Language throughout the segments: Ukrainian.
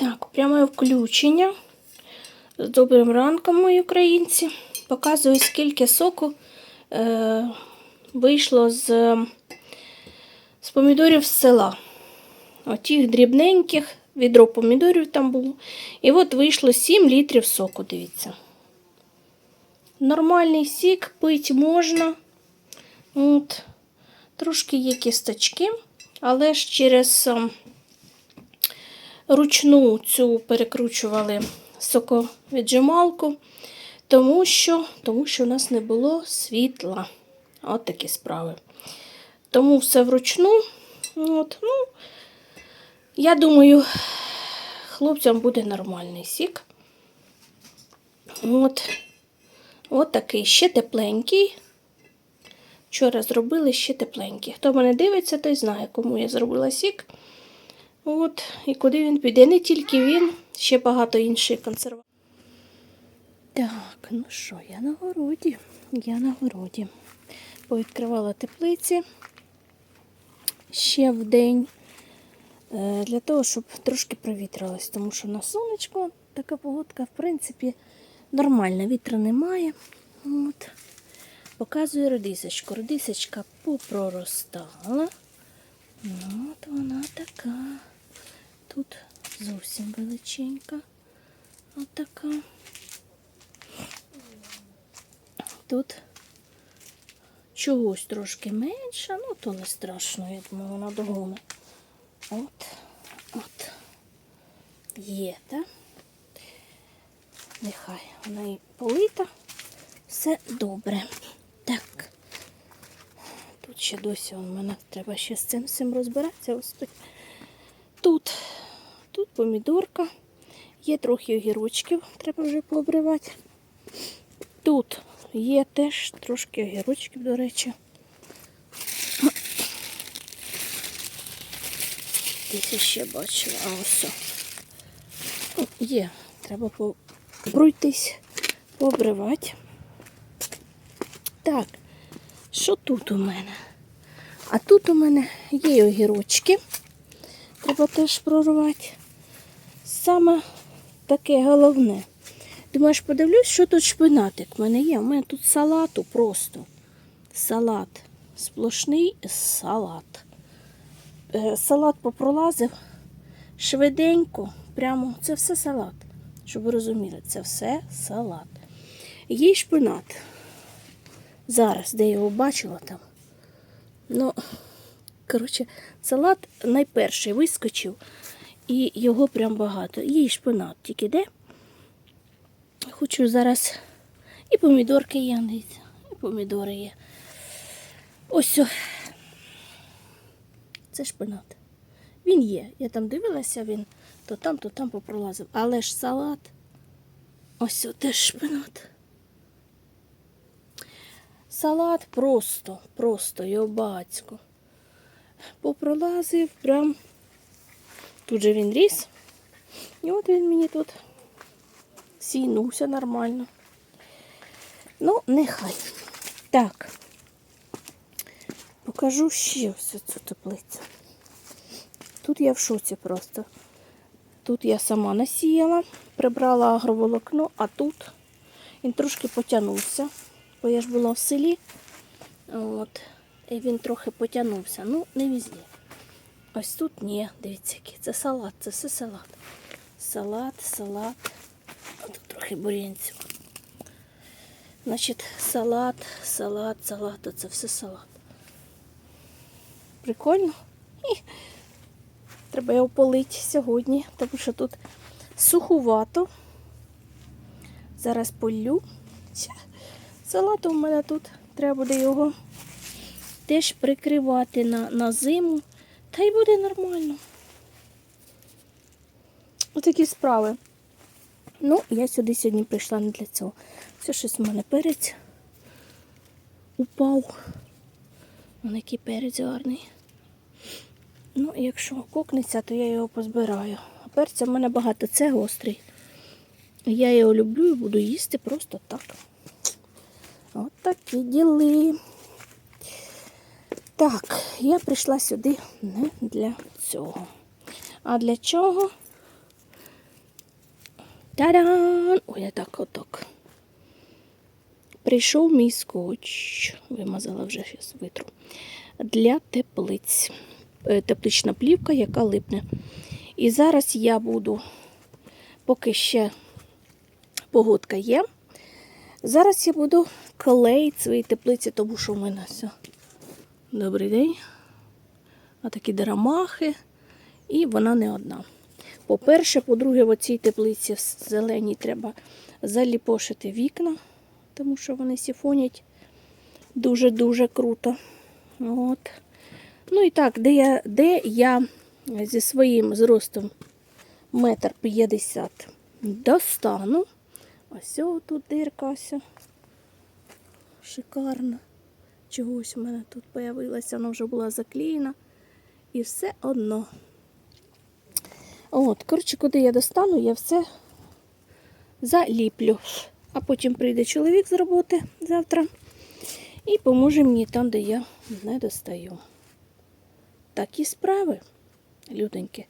Так, пряме включення. З добрим ранком, мої українці. Показую, скільки соку е, вийшло з, з помідорів з села. Отих дрібненьких, відро помідорів там було. І от вийшло 7 літрів соку, дивіться. Нормальний сік пити можна. От. Трошки є кісточки, але ж через ем, ручну цю перекручували соковіджималку, тому що, тому що у нас не було світла. От такі справи. Тому все вручну. От, ну, я думаю, хлопцям буде нормальний сік. От, от такий ще тепленький. Вчора зробили ще тепленький. Хто мене дивиться, той знає, кому я зробила сік. От, і куди він піде. Не тільки він, ще багато інших консервацій. Так, ну що, я на городі. Я на городі. Повідкривала теплиці ще в день. е, Для того, щоб трошки провітрилось, тому що на сонечко така погодка, в принципі, нормальна. Вітру немає. От. Показую редисочку. Редисочка попроростала. От вона така. Тут зовсім величенька. От така. Тут чогось трошки менше, ну то не страшно, я думаю, вона догоне. От, от. Є, так? Нехай вона і полита. Все добре. Так. Тут ще досі у мене треба ще з цим всім розбиратися. Ось тут помідорка. Є трохи огірочків, треба вже пообривати. Тут є теж трошки огірочків, до речі. Десь ще бачила, а ось. о. О, Є, треба по- пройтись, пообривати. Так, що тут у мене? А тут у мене є огірочки. Треба теж прорвати. Саме таке головне. Думаєш, подивлюсь, що тут шпинатик в мене є. У мене тут салату просто. Салат. Сплошний салат. Е, салат попролазив швиденько. Прямо це все салат. Щоб ви розуміли, це все салат. Є шпинат. Зараз, де я його бачила там. Ну, коротше, салат найперший вискочив, і його прям багато. Є й шпинат, тільки де. Хочу зараз. І помідорки є, і помідори є. Ось. Це шпинат. Він є. Я там дивилася, він то там, то там попролазив. Але ж салат. Ось теж шпинат. Салат просто, просто його багацько. Попролазив прям. Тут же він ріс. І от він мені тут сійнувся нормально. Ну, нехай. Так. Покажу ще всю цю теплицю. Тут я в шоці просто. Тут я сама насіяла, прибрала агроволокно, а тут він трошки потягнувся, бо я ж була в селі. От. І він трохи потягнувся. Ну, не везде. Ось тут ні, дивіться, який. Це салат, це все салат. Салат, салат. А тут трохи бурянцю. Значить, салат, салат, салат, це все салат. Прикольно. І треба його полити сьогодні, тому що тут суховато. Зараз полю. Салат у мене тут треба буде його теж прикривати на, на зиму. Та й буде нормально. Отакі справи. Ну, я сюди сьогодні прийшла не для цього. Це щось в мене перець упав. Вон який перець гарний. Ну, якщо кокнеться, то я його позбираю. А перця в мене багато, це гострий. Я його люблю і буду їсти просто так. От такі діли. Так, я прийшла сюди не для цього. А для чого? Та-дан! Ой, я так отак. Прийшов мій скотч. Вимазала вже витру. Для теплиць. Е, Теплична плівка, яка липне. І зараз я буду, поки ще погодка є. Зараз я буду клеїти свої теплиці, тому що в мене все. Добрий день. А такі дерамахи. І вона не одна. По-перше, по-друге, в цій теплиці в зеленій треба заліпошити вікна, тому що вони сіфонять дуже-дуже круто. От. Ну і так, де я, де я зі своїм зростом метр п'ятдесят достану. Ось тут дирка ось. Шикарно. Чогось у мене тут появилася, вона вже була заклеєна. І все одно. От, коротше, куди я достану, я все заліплю. А потім прийде чоловік з роботи завтра і поможе мені там, де я не достаю. Такі справи, люденьки.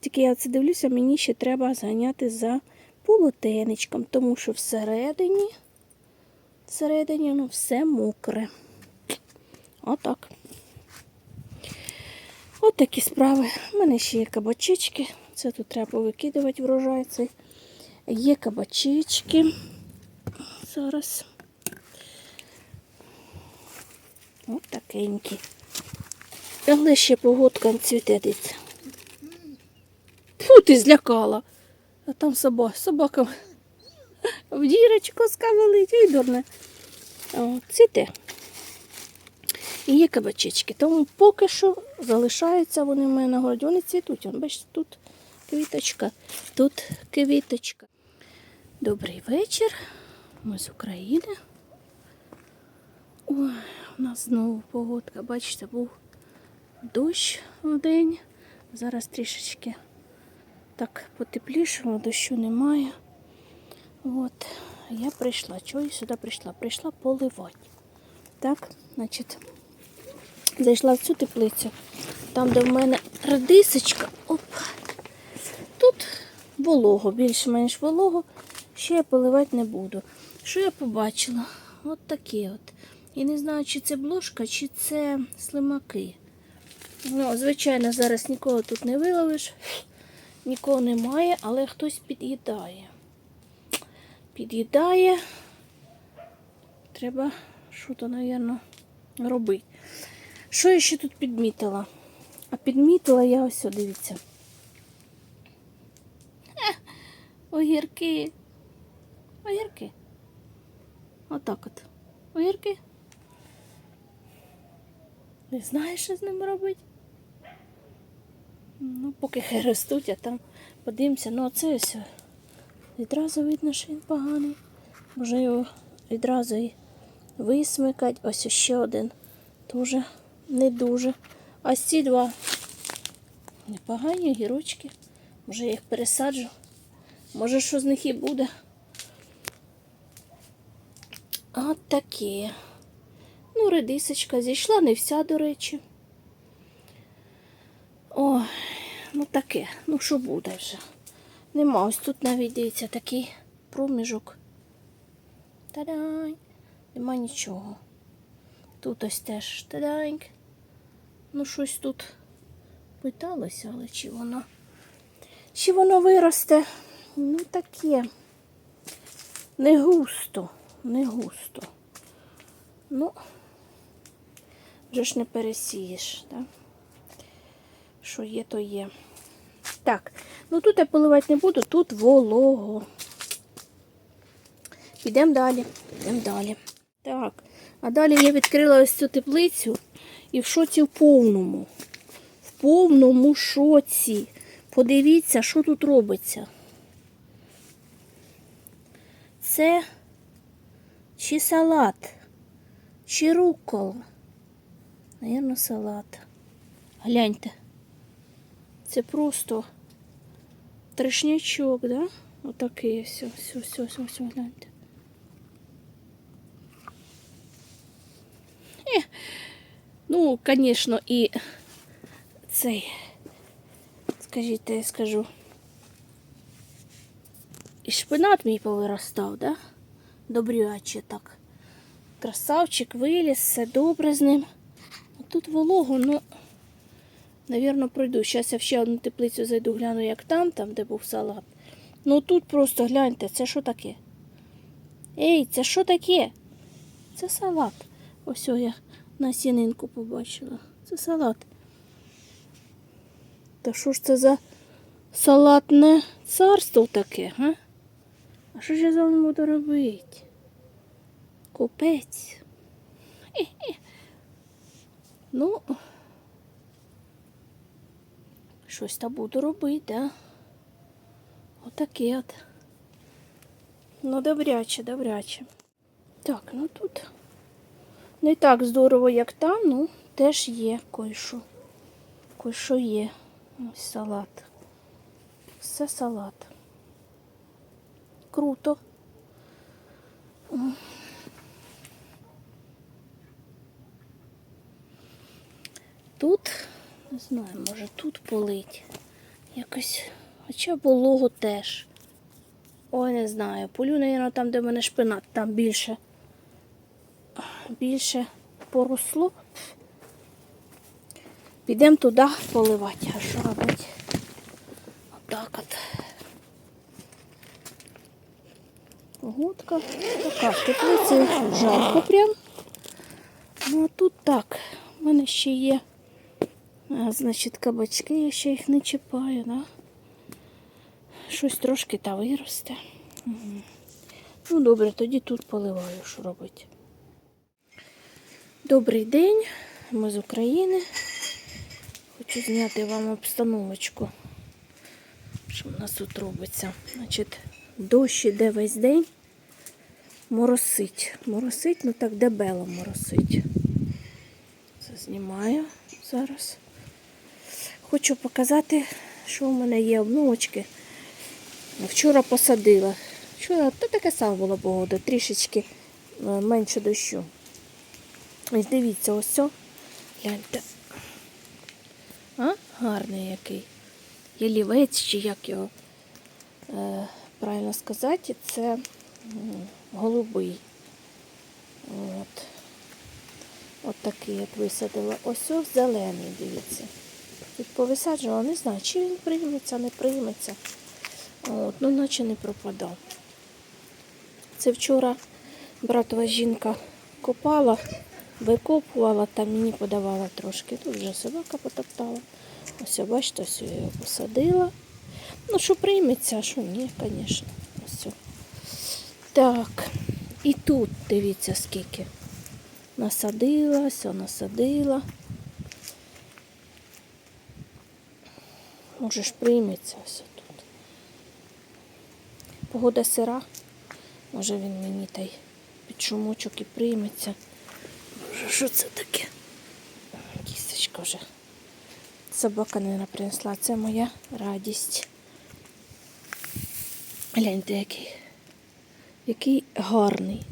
Тільки я це дивлюся, мені ще треба зганяти за полотенечком, тому що всередині, всередині ну, все мокре. Отак. От такі справи. У мене ще є кабачечки. Це тут треба викидувати врожай цей. Є кабачечки. Зараз. От такенькі. Але ще погодка цвіте диться. Фу, ти злякала. А там собака, собака в дірочку скавалить, відорне. Цвіте. І є кабачечки. Тому поки що залишаються вони в мене на городі. Вони цвітуть. Вон, бачите, тут квіточка, тут квіточка. Добрий вечір. Ми з України. Ой, у нас знову погодка. Бачите, був дощ в день. Зараз трішечки так потеплішало, дощу немає. От, я прийшла. Чого я сюди прийшла? Прийшла поливати. Так, значить, зайшла в цю теплицю, там, де в мене радисочка. Оп. Тут волого, більш-менш волого. Ще я поливати не буду. Що я побачила? От такі от. І не знаю, чи це блошка, чи це слимаки. Ну, звичайно, зараз нікого тут не виловиш, нікого немає, але хтось під'їдає. Під'їдає. Треба що-то, мабуть, робити. Що я ще тут підмітила? А підмітила я ось, дивіться. Огірки. Огірки. Отак от. Огірки. Не знаю, що з ними робити. Ну, поки хай ростуть, а там подивимося. Ну, оце ось відразу видно, що він поганий. Може його відразу і висмикать. Ось ще один. Тоже не дуже. А ці два непогані гірочки. Може я їх пересаджу. Може, що з них і буде. От такі. Ну, редисочка зійшла, не вся, до речі. Ой, ну таке, ну що буде вже. Нема, ось тут навіть дивіться такий проміжок. Та-дай! Нема нічого. Тут ось теж таданьк. Ну, щось тут питалося, але чи воно. Чи воно виросте? Ну таке. Не густо, не густо. Ну, вже ж не пересієш, так? Що є, то є. Так, ну тут я поливати не буду, тут волого. Підемо далі, підемо далі. Так, а далі я відкрила ось цю теплицю і в шоці в повному. В повному шоці. Подивіться, що тут робиться. Це чи салат, чи рукола. Наверно, салат. Гляньте. Це просто трешнячок, да? Отакий все, все, все, все, все, гляньте. Е, ну, звісно, і цей, скажіть, я скажу. І шпинат мій повиростав, да? Добряче так. Красавчик виліз, все добре з ним. Тут волого, ну, навірно, пройду. Зараз я ще одну теплицю зайду, гляну, як там, там, де був салат. Ну тут просто гляньте, це що таке? Ей, це що таке? Це салат. Ось я на сінинку побачила. Це салат. Та що ж це за салатне царство таке, га? А що ж я за ним буду робити? Купець. Ну, щось та буду робити, да? Отаке от. Ну, добряче, добряче. Так, ну тут не так здорово, як там, ну теж є кое-що. Кое-що є. Ось салат. Все салат. Круто. Тут, не знаю, може тут полить. Якось, хоча волого теж. Ой, не знаю. Полю, мабуть, там, де в мене шпинат, там більше. Більше поросло. Підемо туди поливати. А що робити? Отак от. Погодка така. В теплиці жарко прям. Ну а тут так. У мене ще є. А, значить, кабачки, я ще їх не чіпаю, да? Щось трошки та виросте. Мгм. Ну, добре, тоді тут поливаю, що робити. Добрий день, ми з України. Хочу зняти вам обстановочку, що в нас тут робиться. Значить, дощ іде весь день, моросить. Моросить, ну так дебело моросить. Це знімаю зараз. Хочу показати, що в мене є обновочки. Вчора посадила. Вчора то таке саме була погода, трішечки е, менше дощу. Ось дивіться, ось це. Гляньте. А? Гарний який. Ялівець, чи як його е, правильно сказати, це голубий. От. От такий от висадила. Ось ось зелений, дивіться. Тут повисаджувала, не знаю, чи він прийметься, не прийметься. От, ну наче не пропадав. Це вчора братова жінка копала, викопувала, там мені подавала трошки. Тут вже собака потоптала. Ось, бачите, ось я посадила. Ну, що прийметься, а що ні, звісно. Ось. Так, і тут дивіться скільки. Насадила, все насадила. Може ж прийметься все тут. Погода сира. Може він мені та й під шумочок і прийметься. Що це таке? Кісточка вже. Собака не принесла. Це моя радість. Гляньте, який. Який гарний.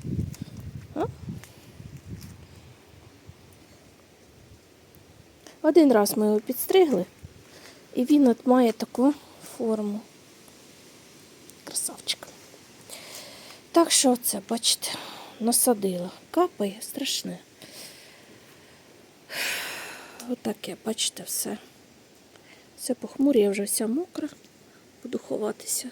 Один раз ми його підстригли, і він от має таку форму. Красавчик. Так що це, бачите, насадила. Капає страшне. Отаке, бачите, все. Все похмурі, я вже вся мокра. Буду ховатися.